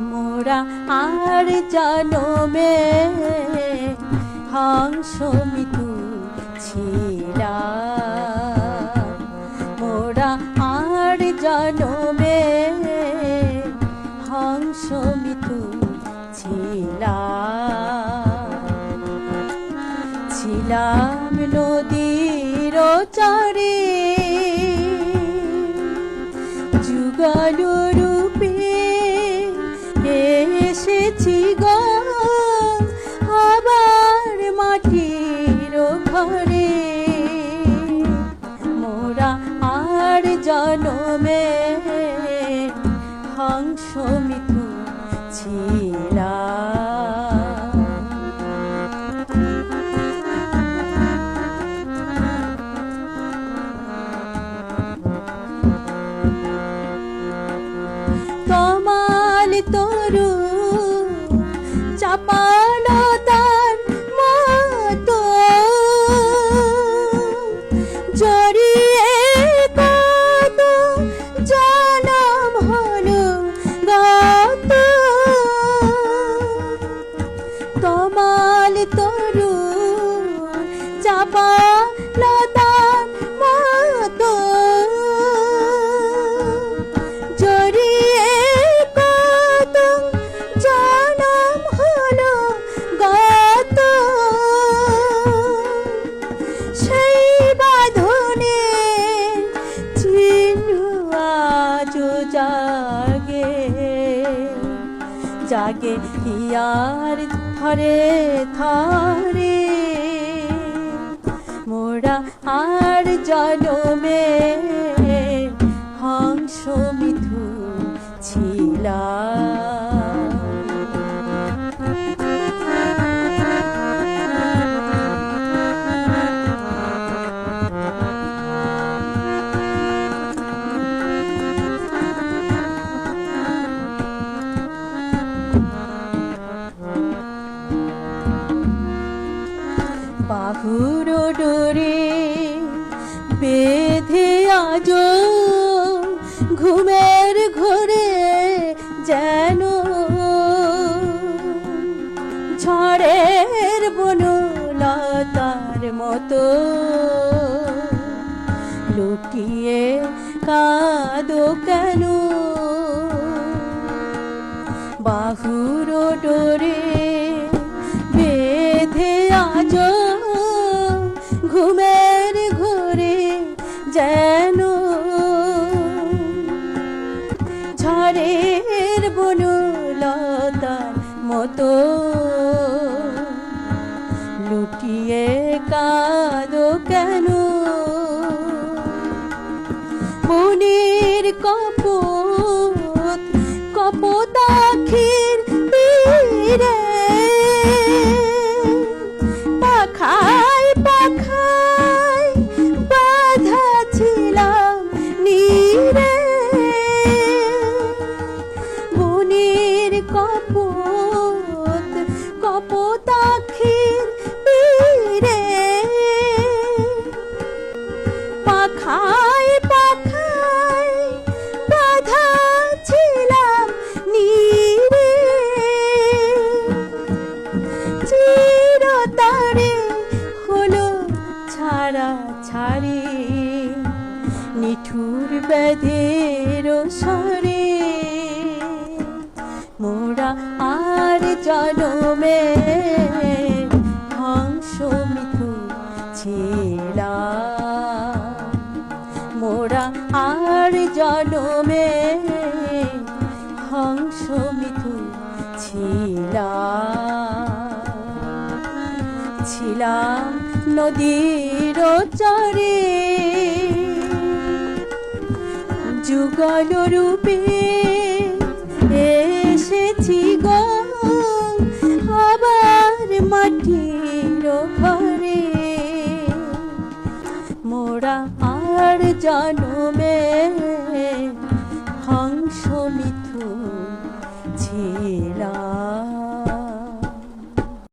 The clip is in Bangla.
মোরা আর জনমে হংস মিতু ছিলাম হংস মিথু ছিলা। তমাল তরু চাপালতার চাপা লতার মতো জড়িয়ে কত জনম হলো গত। সেই বাঁধনে চিহ্ন আজও জাগে। জাগে ইয়ার থরে থরে মোরা আর জনমে হংস মিথু ছিলাম। বাহুর বেঁধে আজ ঘুমের ঘরে যেন ঝড়ের বনলতার মতো লুকিয়ে কাঁদো কেন? বাহুর ডোরে বেঁধে আজ ঘুমের যেন ঝড়ের বনলতার মতো লুটিয়ে কাঁদো কেন? মনের কপত নিঠুর ব্যাধের সরে মোরা আর জনমে হংস মিথু ছিলাম মোরা আর জনমে হংস মিথু ছিলাম ছিলাম নদীর চরে যুগল রূপে এসেছি গো। আবার মাটির ঘরে। মোরা আর জনমে